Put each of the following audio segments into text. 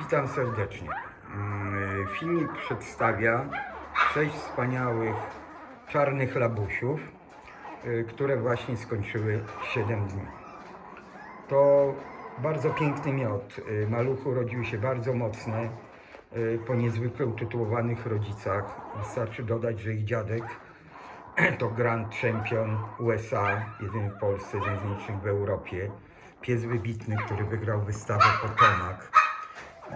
Witam serdecznie. Mm, Filmik przedstawia sześć wspaniałych czarnych labusiów, y, które właśnie skończyły 7 dni. To bardzo piękny miod. Y, Maluchy urodziły się bardzo mocne, y, po niezwykle utytułowanych rodzicach. Wystarczy dodać, że ich dziadek to Grand Champion USA, jedyny w Polsce, jeden z w Europie. Pies wybitny, który wygrał wystawę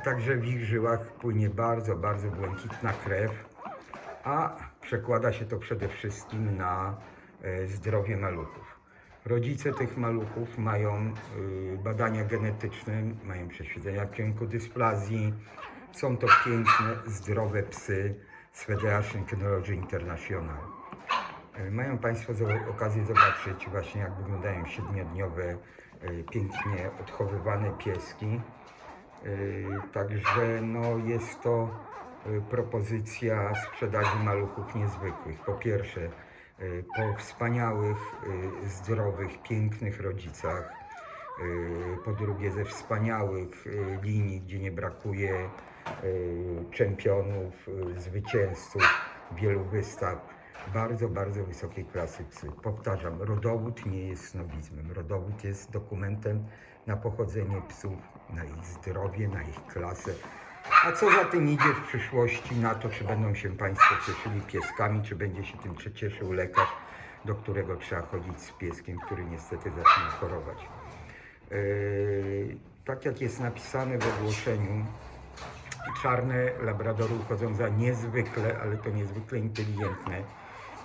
Także w ich żyłach płynie bardzo, bardzo błękitna krew, a przekłada się to przede wszystkim na e, zdrowie maluchów. Rodzice tych maluchów mają y, badania genetyczne, mają przeświadczenia w kierunku dysplazji. Są to piękne, zdrowe psy z Federation Kynology International. E, Mają Państwo okazję zobaczyć właśnie jak wyglądają siedmiodniowe, e, pięknie odchowywane pieski. E, Także no, jest to e, propozycja sprzedaży maluchów niezwykłych. Po pierwsze, e, po wspaniałych, zdrowych, pięknych rodzicach. Po drugie, ze wspaniałych linii, gdzie nie brakuje czempionów, zwycięzców wielu wystaw. Bardzo, bardzo wysokiej klasy psy. Powtarzam, rodowód nie jest snobizmem. Rodowód jest dokumentem na pochodzenie psów, na ich zdrowie, na ich klasę. A co za tym idzie w przyszłości, na to, czy będą się Państwo cieszyli pieskami, czy będzie się tym cieszył lekarz, do którego trzeba chodzić z pieskiem, który niestety zaczyna chorować. Yy, tak jak jest napisane w ogłoszeniu, czarne labradory uchodzą za niezwykle, ale to niezwykle inteligentne.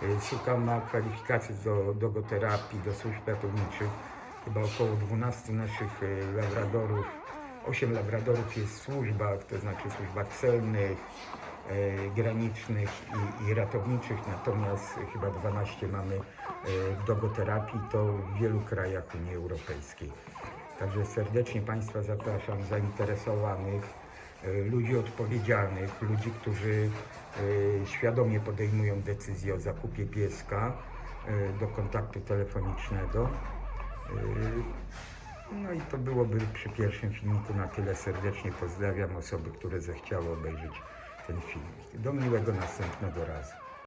Yy, Szukam na kwalifikacje do dogoterapii, do służb ratowniczych. Chyba około 12 naszych yy, labradorów, 8 labradorów jest w służbach, to znaczy służbach celnych, yy, granicznych i, i ratowniczych, natomiast chyba 12 mamy w dogoterapii, to w wielu krajach Unii Europejskiej. Także serdecznie Państwa zapraszam zainteresowanych, e, ludzi odpowiedzialnych, ludzi, którzy e, świadomie podejmują decyzję o zakupie pieska e, do kontaktu telefonicznego. E, No i to byłoby przy pierwszym filmiku na tyle. Serdecznie pozdrawiam osoby, które zechciały obejrzeć ten filmik. Do miłego następnego razu.